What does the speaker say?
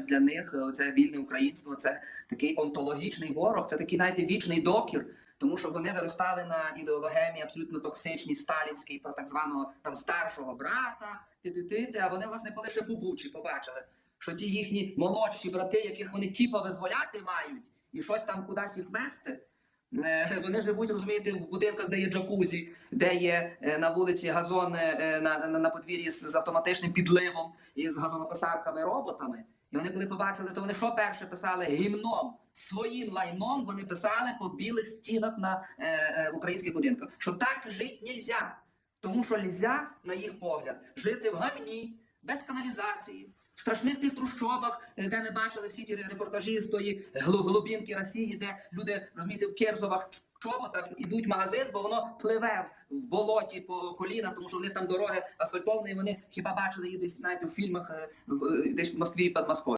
для них е, це вільне українство, це такий онтологічний ворог, це такий знаєте, вічний докір. Тому що вони виростали на ідеологемі абсолютно токсичній, сталінській, про так званого там старшого брата, ти-ти-ти, а вони, власне, коли ще побучі побачили, що ті їхні молодші брати, яких вони тіпа визволяти мають, і щось там кудись їх вести. Е, Вони живуть, розумієте, в будинках, де є джакузі, де є е, на вулиці газон е, на, на, подвір'ї з, автоматичним підливом і з газонокосарками роботами. І вони, коли побачили, то вони що перше писали гімном своїм лайном. Вони писали по білих стінах на е, е, українських будинках, що так жити нельзя. Тому що нельзя, на їх погляд, жити в гамні, без каналізації, в страшних тих трущобах, е, де ми бачили всі ті репортажі з тої глу- глубинки Росії, де люди розумієте, в керзовах чоботах ідуть в магазин, бо воно пливе в болоті по коліна, тому що в них там дороги асфальтовані. і Вони хіба бачили її десь знаєте, в фільмах е, в- десь в Москві під Москвою.